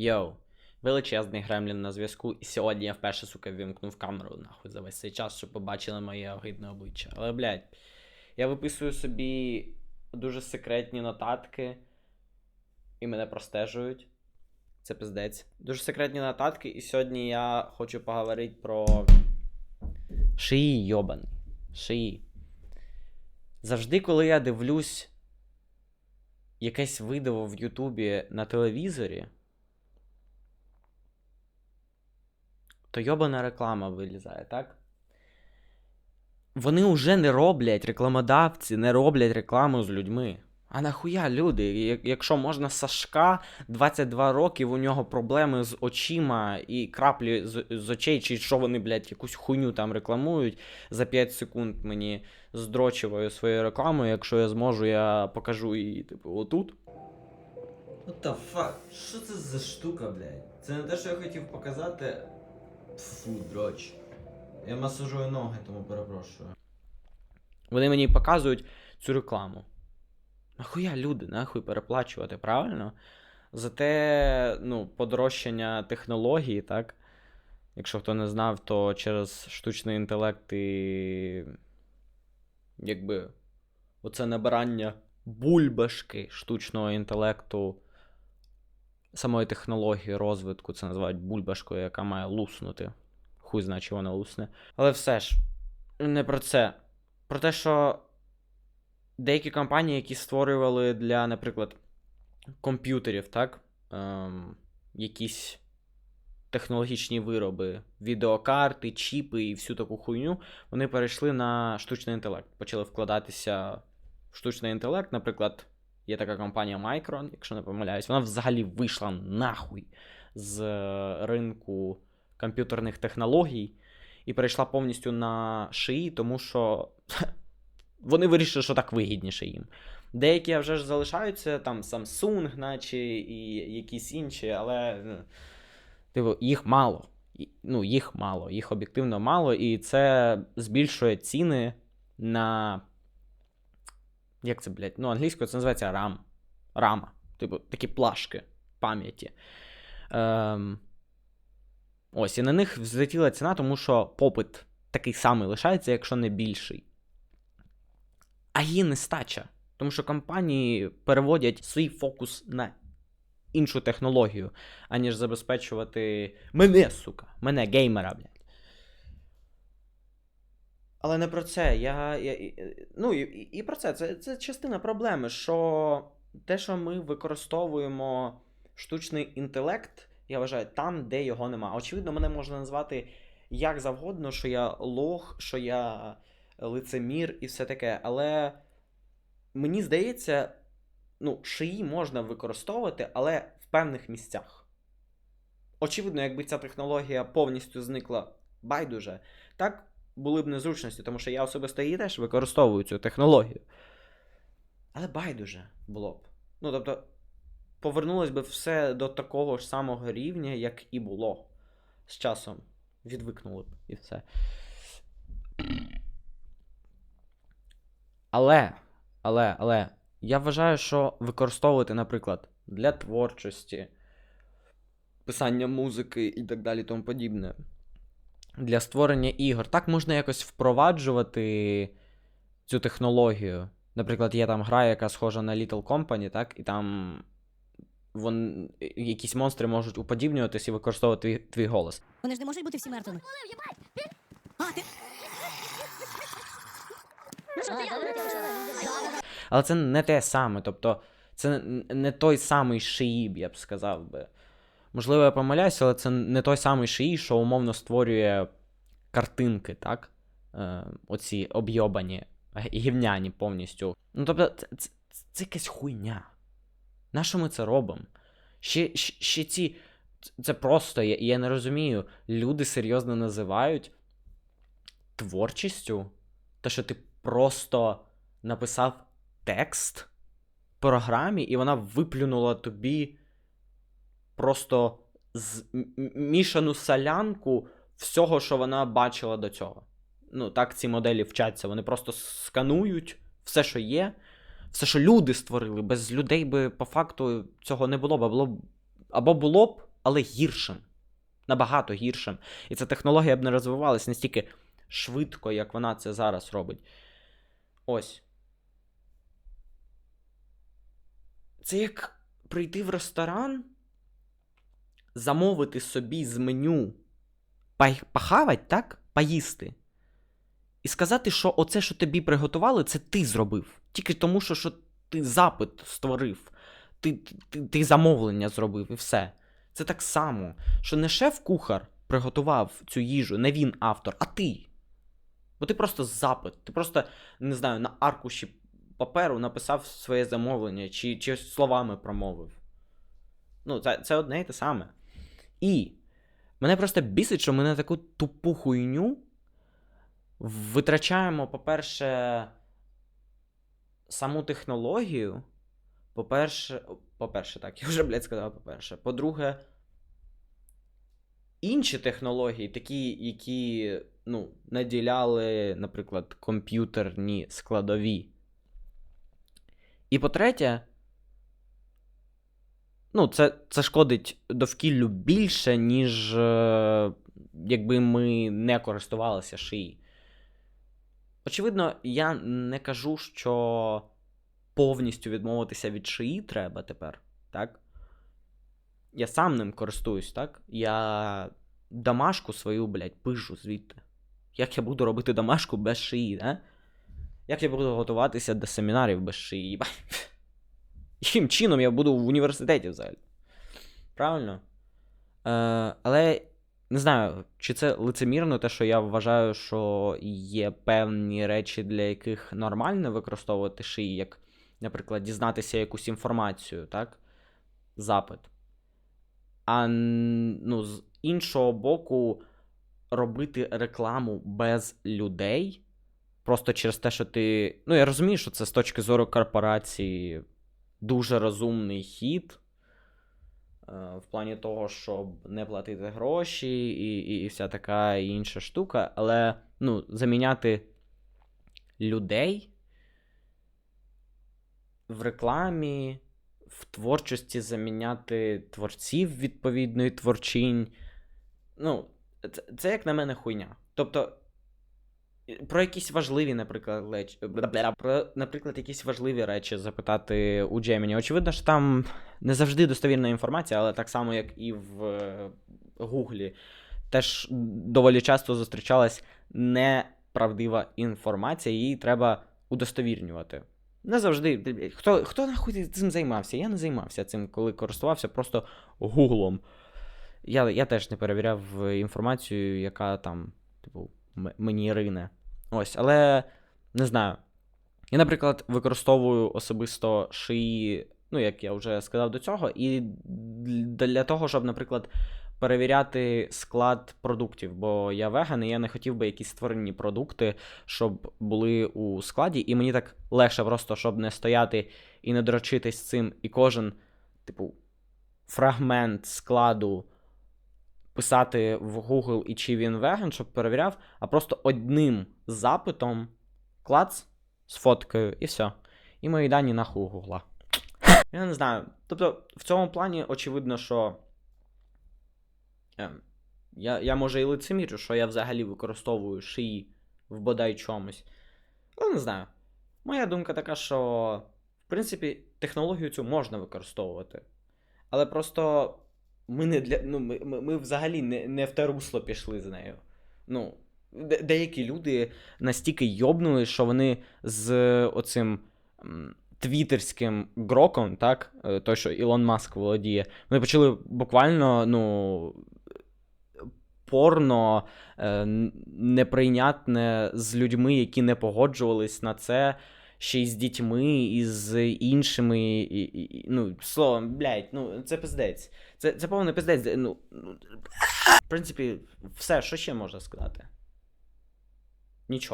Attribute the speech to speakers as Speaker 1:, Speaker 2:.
Speaker 1: Йоу, величезний гремлін на зв'язку, і сьогодні я вперше, сука, вімкнув камеру нахуй за весь цей час, щоб побачили моє огидне обличчя. Але, блядь, я виписую собі дуже секретні нотатки, і мене простежують. Це пиздець. Дуже секретні нотатки, і сьогодні я хочу поговорити про шиї йобаний. Шиї. Завжди, коли я дивлюсь якесь відео в Ютубі на телевізорі, то йобана реклама вилізає, так? Вони вже не роблять, рекламодавці не роблять рекламу з людьми. А нахуя люди? Якщо можна Сашка, 22 роки, у нього проблеми з очима і краплі з, з очей, чи що вони, блядь, якусь хуйню там рекламують за 5 секунд мені здрочиваю своєю рекламою. Якщо я зможу, я покажу її, типу, отут. What the fuck? Що це за штука, блядь? Це не те, що я хотів показати. Фу, дроч. Я масажую ноги, тому перепрошую. Вони мені показують цю рекламу. Нахуя люди, нахуй переплачувати, правильно? Зате, ну, подорожчання технологій, так? Якщо хто не знав, то через штучний інтелект і. Якби. Оце набирання бульбашки штучного інтелекту, самої технології розвитку, це називають бульбашкою, яка має луснути. Хуй знає, чи вона лусне. Але все ж, не про це. Про те, що деякі компанії, які створювали для, наприклад, комп'ютерів, так? Ем, якісь технологічні вироби, відеокарти, чіпи і всю таку хуйню, вони перейшли на штучний інтелект. Почали вкладатися в штучний інтелект. Наприклад, є така компанія Micron, якщо не помиляюсь, вона взагалі вийшла нахуй з е, ринку комп'ютерних технологій і перейшла повністю на шиї, тому що вони вирішили, що так вигідніше їм. Деякі вже ж залишаються, там Samsung, наче і якісь інші, але ну, типу, їх мало. Ну, їх мало, їх об'єктивно мало, і це збільшує ціни на. Як це, блядь? Ну, англійською це називається RAM. Рама. Типу, такі плашки пам'яті. Ем... Ось, і на них взлетіла ціна, тому що попит такий самий лишається, якщо не більший. А її нестача. Тому що компанії переводять свій фокус на іншу технологію, аніж забезпечувати мене, сука, мене, геймера, блядь. Але не про це. Я, я, і- ну, і, і про це. це. Це частина проблеми, що те, що ми використовуємо штучний інтелект, я вважаю, там, де його нема. Очевидно, мене можна назвати як завгодно, що я лох, що я лицемір і все таке. Але мені здається, ну, шиї можна використовувати, але в певних місцях. Очевидно, якби ця технологія повністю зникла байдуже, так були б незручності, тому що я особисто її теж використовую цю технологію. Але байдуже було б. Ну, тобто, повернулось би все до такого ж самого рівня, як і було. З часом відвикнули б і все. Але, але, але, я вважаю, що використовувати, наприклад, для творчості, писання музики і так далі, тому подібне. Для створення ігор. Так можна якось впроваджувати цю технологію. Наприклад, є там гра, яка схожа на Little Company, так, і там вон, якісь монстри можуть уподібнюватись і використовувати твій, твій голос.
Speaker 2: Вони ж не можуть бути всі мертвими. А, ти...
Speaker 1: Але це не те саме. Тобто, це не той самий шиїб, я б сказав би. Можливо, я помиляюся, але це не той самий шиї, що умовно створює картинки, так? Е, оці обйобані, гівняні повністю. Ну, тобто, це, це, це якась хуйня. Нащо ми це робимо? Ще, ще, ці. Це просто, я, я не розумію. Люди серйозно називають творчістю те, що ти просто написав текст програмі, і вона виплюнула тобі просто мішану солянку всього, що вона бачила до цього. Ну, так ці моделі вчаться. Вони просто сканують все, що є, все, що люди створили. Без людей би по факту цього не було. Було б або було б але гіршим. Набагато гіршим. І ця технологія б не розвивалась настільки швидко, як вона це зараз робить. Ось. Це як прийти в ресторан, замовити собі з меню похавать, так? Поїсти. І сказати, що оце, що тобі приготували, це ти зробив. Тільки тому, що, що ти запит створив, ти, ти, ти замовлення зробив і все. Це так само, що не шеф-кухар приготував цю їжу, не він автор, а ти. Бо ти просто запит, ти просто, не знаю, на аркуші паперу написав своє замовлення, чи, чи словами промовив. Ну, це, це одне і те саме. І мене просто бісить, що ми на таку тупу хуйню витрачаємо, по-перше, саму технологію. По-перше, по-перше, так, я вже, блядь, сказав, по-перше. По-друге, інші технології, такі, які ну, наділяли, наприклад, комп'ютерні складові. І по-третє, ну, це, це шкодить довкіллю більше, ніж е, якби ми не користувалися шиї. Очевидно, я не кажу, що повністю відмовитися від шиї треба тепер, так? Я сам ним користуюсь, так? Я домашку свою, блядь, пишу звідти. Як я буду робити домашку без шиї, да? Як я буду готуватися до семінарів без шиї? Яким чином я буду в університеті взагалі? Правильно? Е, але не знаю, чи це лицемірно, те, що я вважаю, що є певні речі, для яких нормально використовувати шиї, як, наприклад, дізнатися якусь інформацію, так? Запит. А ну, з іншого боку, робити рекламу без людей. Просто через те, що ти. Ну, я розумію, що це з точки зору корпорації дуже розумний хід. е, В плані того, щоб не платити гроші і, і, і вся така інша штука. Але ну, заміняти людей в рекламі, в творчості заміняти творців відповідної творчинь. Ну, це, це як на мене хуйня. Тобто, про якісь важливі, наприклад, леч... про, наприклад, якісь важливі речі запитати у Джеміні. Очевидно, що там не завжди достовірна інформація, але так само, як і в е, Гуглі, теж доволі часто зустрічалась неправдива інформація, її треба удостовірнювати. Не завжди. Хто, хто нахуй цим займався? Я не займався цим, коли користувався просто Гуглом. Я, я теж не перевіряв е, інформацію, яка там, типу, мені рине. Ось, але не знаю. Я, наприклад, використовую особисто шиї, ну, як я вже сказав до цього, і для того, щоб, наприклад, перевіряти склад продуктів, бо я веган, і я не хотів би якісь створені продукти, щоб були у складі, і мені так легше просто, щоб не стояти і не дрочитись цим, і кожен, типу, фрагмент складу писати в Google і чи він веган, щоб перевіряв, а просто одним запитом клац з фоткою і все. І мої дані нахуй у Гугла. Я не знаю. Тобто, в цьому плані очевидно, що. ем, Я, я може і лицемірю, що я взагалі використовую шиї в бодай чомусь. Але не знаю. Моя думка така, що, в принципі, технологію цю можна використовувати. Але просто ми не для. Ну, ми, ми, ми взагалі не, не в те русло пішли з нею. Ну, де- деякі люди настільки йобнули, що вони з оцим твіттерським гроком, так, е, той, що Ілон Маск володіє, вони почали буквально, ну. Порно е, неприйнятне з людьми, які не погоджувались на це, ще й з дітьми, і з іншими. І, і, ну, словом, блядь, ну, це пиздець. Це, це повний пиздець. Ну, ну, в принципі, все, що ще можна сказати? Нічого.